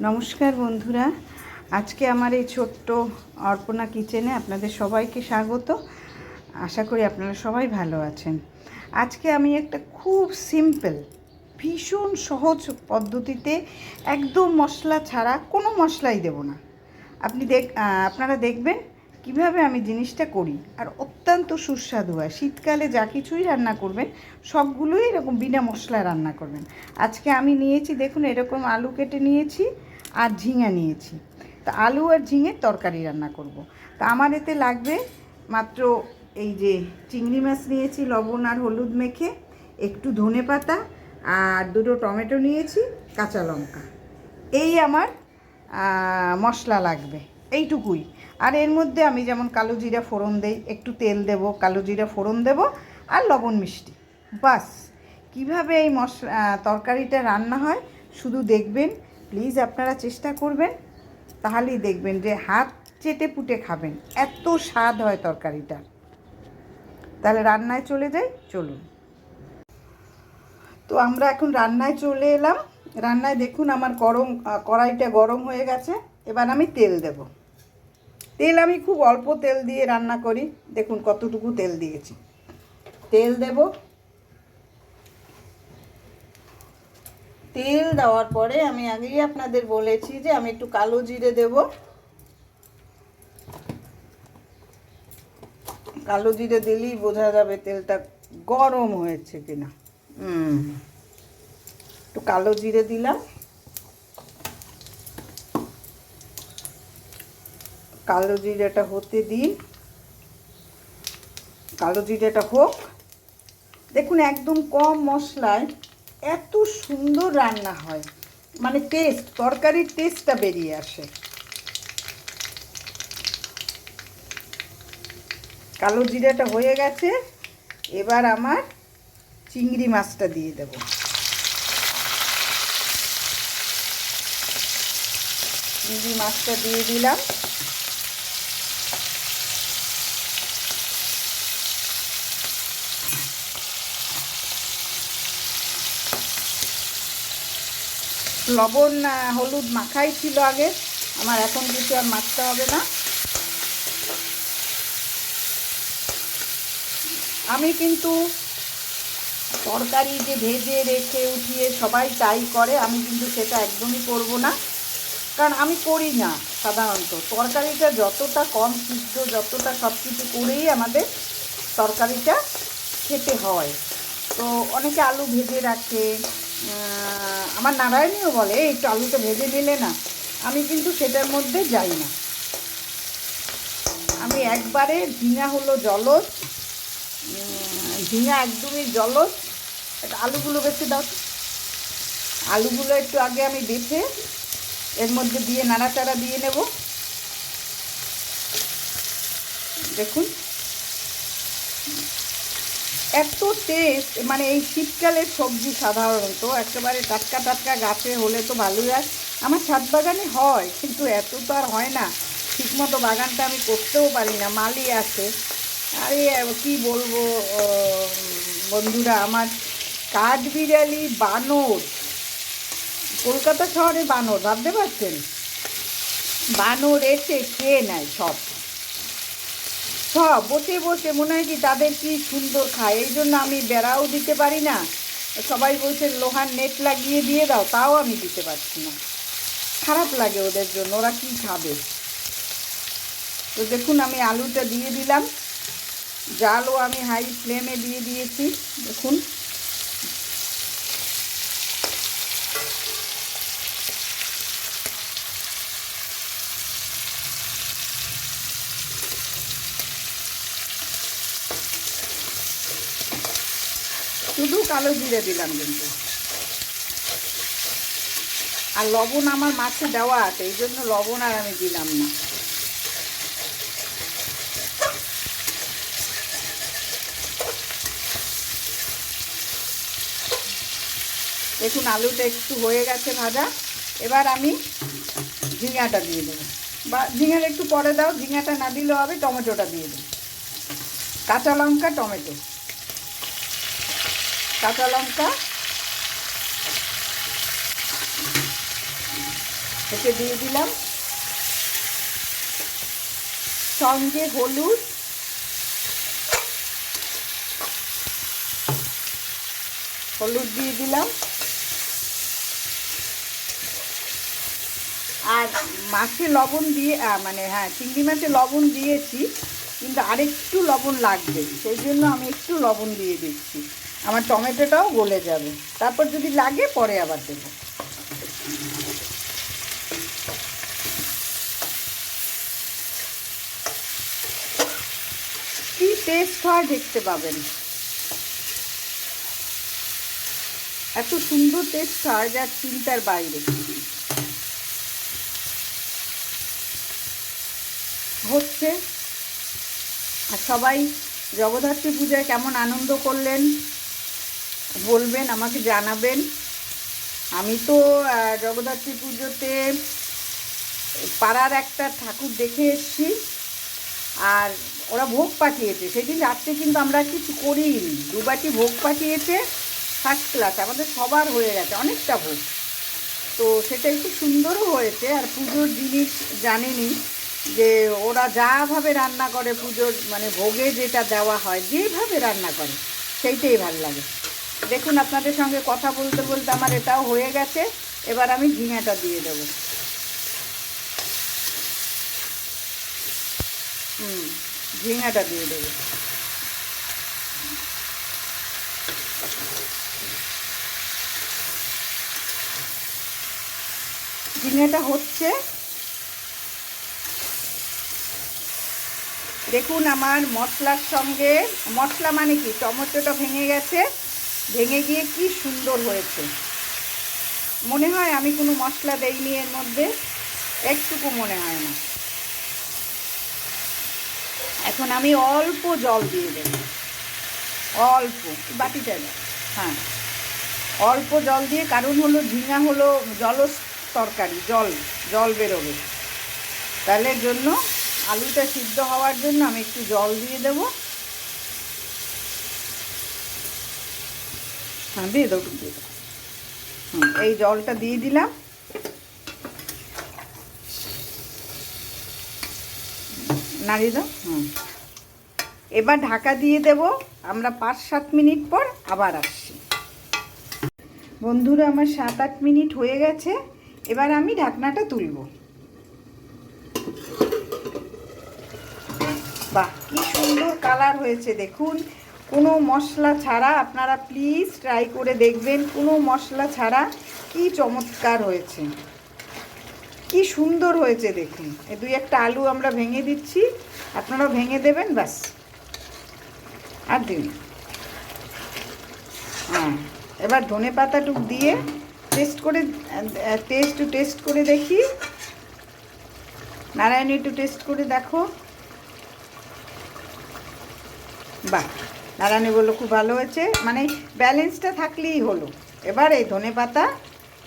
নমস্কার বন্ধুরা। আজকে আমার এই ছোট্ট অর্পণা কিচেনে আপনাদের সবাইকে স্বাগত। আশা করি আপনারা সবাই ভালো আছেন। আজকে আমি একটা খুব সিম্পল ভীষণ সহজ পদ্ধতিতে একদম মশলা ছাড়া কোনো মশলাই দেব না। আপনি দেখ আপনারা দেখবেন কীভাবে আমি জিনিসটা করি। আর অত্যন্ত সুস্বাদু হয়। শীতকালে যা কিছুই রান্না করবেন, সবগুলোই এরকম বিনা মশলায় রান্না করবেন। আজকে আমি নিয়েছি, দেখুন এরকম আলু কেটে নিয়েছি। আর ঝিঙা নিয়েছি। তা আলু আর ঝিঙের তরকারি রান্না করব। তা আমার এতে লাগবে মাত্র এই যে চিংড়ি মাছ নিয়েছি, লবণ আর হলুদ মেখে, একটু ধনে পাতা আর দুটো টমেটো নিয়েছি, কাঁচা লঙ্কা। এই আমার মশলা লাগবে, এইটুকুই। আর এর মধ্যে আমি যেমন কালো জিরা ফোড়ন দেই, একটু তেল দেব, কালো জিরা ফোড়ন দেব আর লবণ মিষ্টি। বাস, কীভাবে এই মশলা তরকারিটা রান্না হয় শুধু দেখবেন প্লিজ আপনারা চেষ্টা করবেন, তাহলেই দেখবেন যে হাত চেটে পুটে খাবেন। এত স্বাদ হয় তরকারিটা। তাহলে রান্নায় চলে যাই, চলুন। তো আমরা এখন রান্নায় চলে এলাম। রান্নায় দেখুন আমার গরম কড়াইটা গরম হয়ে গেছে। এবার আমি তেল দেব। তেল আমি খুব অল্প তেল দিয়ে রান্না করি। দেখুন কতটুকু তেল দিয়েছি। তেল দেব। তেল দেওয়ার পরে আমি আগেই আপনাদের বলেছি যে আমি একটু কালো জিরে দেব। কালো জিরে দিলেই বোঝা যাবে তেলটা গরম হয়েছে কিনা। হুম। একটু কালো জিরে দিলাম। কালো জিরেটা হতে দিই। কালো জিরেটা হোক। দেখুন একদম কম মশলায় এত সুন্দর রান্না হয়। মানে টেস্ট তরকারির টেস্টটা বেরিয়ে আসে। কালো জিরাটা হয়ে গেছে, এবার আমার চিংড়ি মাছটা দিয়ে দেব। চিংড়ি মাছটা দিয়ে দিলাম। লবণ হলুদ মাখাই ছিল আগে। আমার এখন কিছু আর মাখতে হবে না। আমি কিন্তু তরকারি যে ভেজে রেখে উঠিয়ে সবাই তাই করে, আমি কিন্তু সেটা একদমই করব না। কারণ আমি করি না সাধারণত। তরকারিটা যতটা কম সিদ্ধ, যতটা সব কিছু করেই আমাদের তরকারিটা খেতে হয়। তো অনেকে আলু ভেজে রাখে আমার নারায়ণীও বলে, "এই একটু আলুটা ভেজে নিলে না, আমি কিন্তু সেটার মধ্যে যাই না। আমি একবারে ঝিঙা হলো জলজ ঝিঙা একদমই জলজ। এটা আলুগুলো বেছে দাও। আলুগুলো একটু আগে আমি বেছে, এর মধ্যে দিয়ে নাড়াচাড়া দিয়ে নেব। দেখুন। এত টেস্ট মানে এই শীতকালের সবজি সাধারণত একেবারে টাটকা টাটকা গাছে হলে তো ভালোই হয়। আমার ছাদ বাগানে হয়, কিন্তু এত তো আর হয় না। ঠিকমতো বাগানটা আমি করতেও পারি না, মালি আছে। আরে, কি বলব বন্ধুরা, আমার কাঠবিড়ালি বানর। কলকাতা শহরে বানর, ভাবতে পারছেন? বানর এসে খেয়ে নেয় সব। সব, বসে বসে মনে হয় কি তাদের কি সুন্দর খায়। এই জন্য আমি বেড়াও দিতে পারি না। সবাই বলছে, লোহার নেট লাগিয়ে দিয়ে দাও। তাও আমি দিতে পারছি না। খারাপ লাগে ওদের জন্য, ওরা কী খাবে? তো দেখুন, আমি আলুটা দিয়ে দিলাম। জালও আমি হাই ফ্লেমে দিয়ে দিয়েছি। দেখুন শুধু কালো জিরে দিলাম কিন্তু। আর লবণ আমার মাছে দেওয়া আছে, এই জন্য লবণ আর আমি দিলাম না। দেখুন, আলুটা একটু হয়ে গেছে ভাজা। এবার আমি ঝিঙাটা দিয়ে দেবো। বা ঝিঙাটা একটু পরে দাও, ঝিঙাটা না দিলেও হবে, টমেটোটা দিয়ে দেবো। কাঁচা লঙ্কা, টমেটো। কাঁচা লঙ্কা। এতে দিয়ে দিলাম। সঙ্গে হলুদ। হলুদ দিয়ে দিলাম। আর মাছে লবণ দিয়ে মানে হ্যাঁ চিংড়ি মাছে লবণ দিয়েছি, কিন্তু আরেকটু লবণ লাগবে, সেই জন্য আমি একটু লবণ দিয়ে দিচ্ছি। আমার টমেটোটাও গলে যাবে। তারপর যদি লাগে, পরে আবার দেবো। কি টেস্ট হয় দেখতে পাবেন। এত সুন্দর টেস্ট হয় যার চিন্তার বাইরে। হচ্ছে, আর সবাই জগদ্ধাত্রী পূজায় কেমন আনন্দ করলেন। বলবেন, আমাকে জানাবেন। আমি তো জগদ্ধাত্রী পুজোতে পাড়ার একটা ঠাকুর দেখে এসেছি, আর ওরা ভোগ পাঠিয়েছে। সেদিন রাত্রে কিন্তু আমরা কিছু করিনি। দুবাটি ভোগ পাঠিয়েছে ফার্স্ট ক্লাস আমাদের সবার হয়ে গেছে, অনেকটা ভোগ। তো সেটা একটু সুন্দরও হয়েছে, আর পুজোর জিনিস জানেনি যে ওরা যাভাবে রান্না করে পুজোর মানে ভোগে যেটা দেওয়া হয়, যেভাবে রান্না করে, সেইটাই ভালো লাগে। দেখুন, আপনাদের সঙ্গে কথা বলতে বলতে আমার এটাও হয়ে গেছে। এবার আমি ঝিঙাটা দিয়ে দেবো। হুম, ঝিঙাটা দিয়ে দেবো। ঝিঙেটা হচ্ছে। দেখুন, আমার মশলার সঙ্গে, মশলা মানে কি? টমেটোটা ভেঙে গেছে। ভেঙে গিয়ে কি সুন্দর হয়েছে। মনে হয় আমি কোনো মশলা দেইনি এর মধ্যে, একটুকু মনে হয় না। এখন আমি অল্প জল দিয়ে দেব। অল্প বাটিটা। হ্যাঁ। অল্প জল দিয়ে, কারণ হলো ঝিঙা হলো জল তরকারি, জল জল বেরোবে। তাহলে জন্য আলুটা সিদ্ধ হওয়ার জন্য আমি একটু জল দিয়ে দেবো। হ্যাঁ দিয়ে দাও দিয়ে হুম, এই জলটা দিয়ে দিলাম। নাড়িয়ে দাও। হুম। এবার ঢাকা দিয়ে দেব। আমরা পাঁচ সাত মিনিট পর আবার আসছি। বন্ধুরা আমার সাত আট মিনিট হয়ে গেছে। এবার আমি ঢাকনাটা তুলব। বাহ কি সুন্দর কালার হয়েছে দেখুন। কোনো মশলা ছাড়া আপনারা প্লিজ ট্রাই করে দেখবেন কোনো মশলা ছাড়া কি চমৎকার হয়েছে। কি সুন্দর হয়েছে দেখুন। এ দুই একটা আলু আমরা ভেঙে দিচ্ছি, আপনারা ভেঙে দেবেন, ব্যাস। আর দিন। হ্যাঁ এবার ধনে পাতাটুক দিয়ে টেস্ট করে টেস্ট টেস্ট করে দেখি। নারায়ণ একটু টেস্ট করে দেখো। বাহ। নারায়ণী বলল, খুব ভালো হয়েছে। মানে ব্যালেন্সটা থাকলেই হলো। এবার এই ধনে পাতা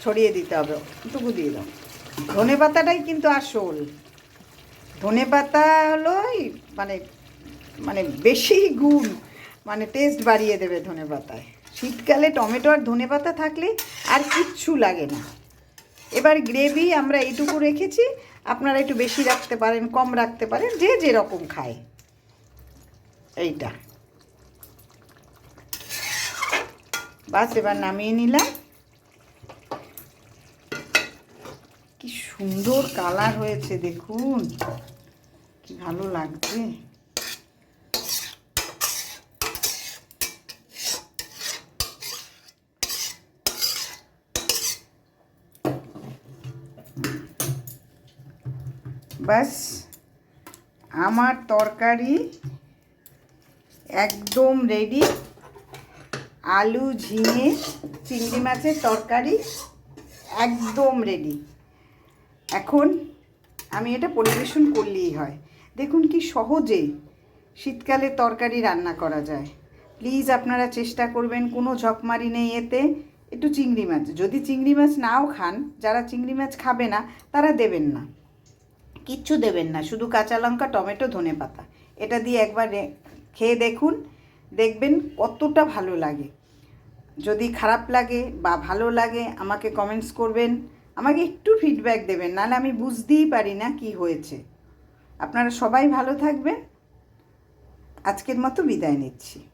ছড়িয়ে দিতে হবে টুকু দিয়ে দাও। ধনে পাতাটাই কিন্তু আসল। ধনে পাতা হলো মানে মানে বেশি গুণ মানে টেস্ট বাড়িয়ে দেবে ধনে পাতায়। শীতকালে টমেটো আর ধনে পাতা থাকলে আর কিচ্ছু লাগে না। এবার গ্রেভি আমরা এইটুকু রেখেছি। আপনারা একটু বেশি রাখতে পারেন, কম রাখতে পারেন, যে যেরকম খায়। এইটা। বাস, এবার নামিয়ে নিলাম। কি সুন্দর কালার হয়েছে, দেখুন। কি ভালো লাগছে। ব্যাস আমার তরকারি একদম রেডি আলু, ঝিঙে, চিংড়ি মাছের তরকারি একদম রেডি এখন আমি এটা পরিবেশন করলেই হয়। দেখুন কি সহজে শীতকালে তরকারি রান্না করা যায়। প্লিজ আপনারা চেষ্টা করবেন, কোনো ঝকমারি নেই এতে। একটু চিংড়ি মাছ, যদি চিংড়ি মাছ নাও খান, যারা চিংড়ি মাছ খাবে না, তারা দেবেন না। কিচ্ছু দেবেন না, শুধু কাঁচা লঙ্কা, টমেটো ধনে পাতা এটা দিয়ে একবার খেয়ে দেখুন, দেখবেন কতটা ভালো লাগে। যদি খারাপ লাগে বা ভালো লাগে, আমাকে কমেন্টস করবেন। আমাকে একটু ফিডব্যাক দেবেন, নাহলে আমি বুঝতেই পারি না কি হয়েছে। আপনারা সবাই ভালো থাকবেন। আজকের মতো বিদায় নিচ্ছি।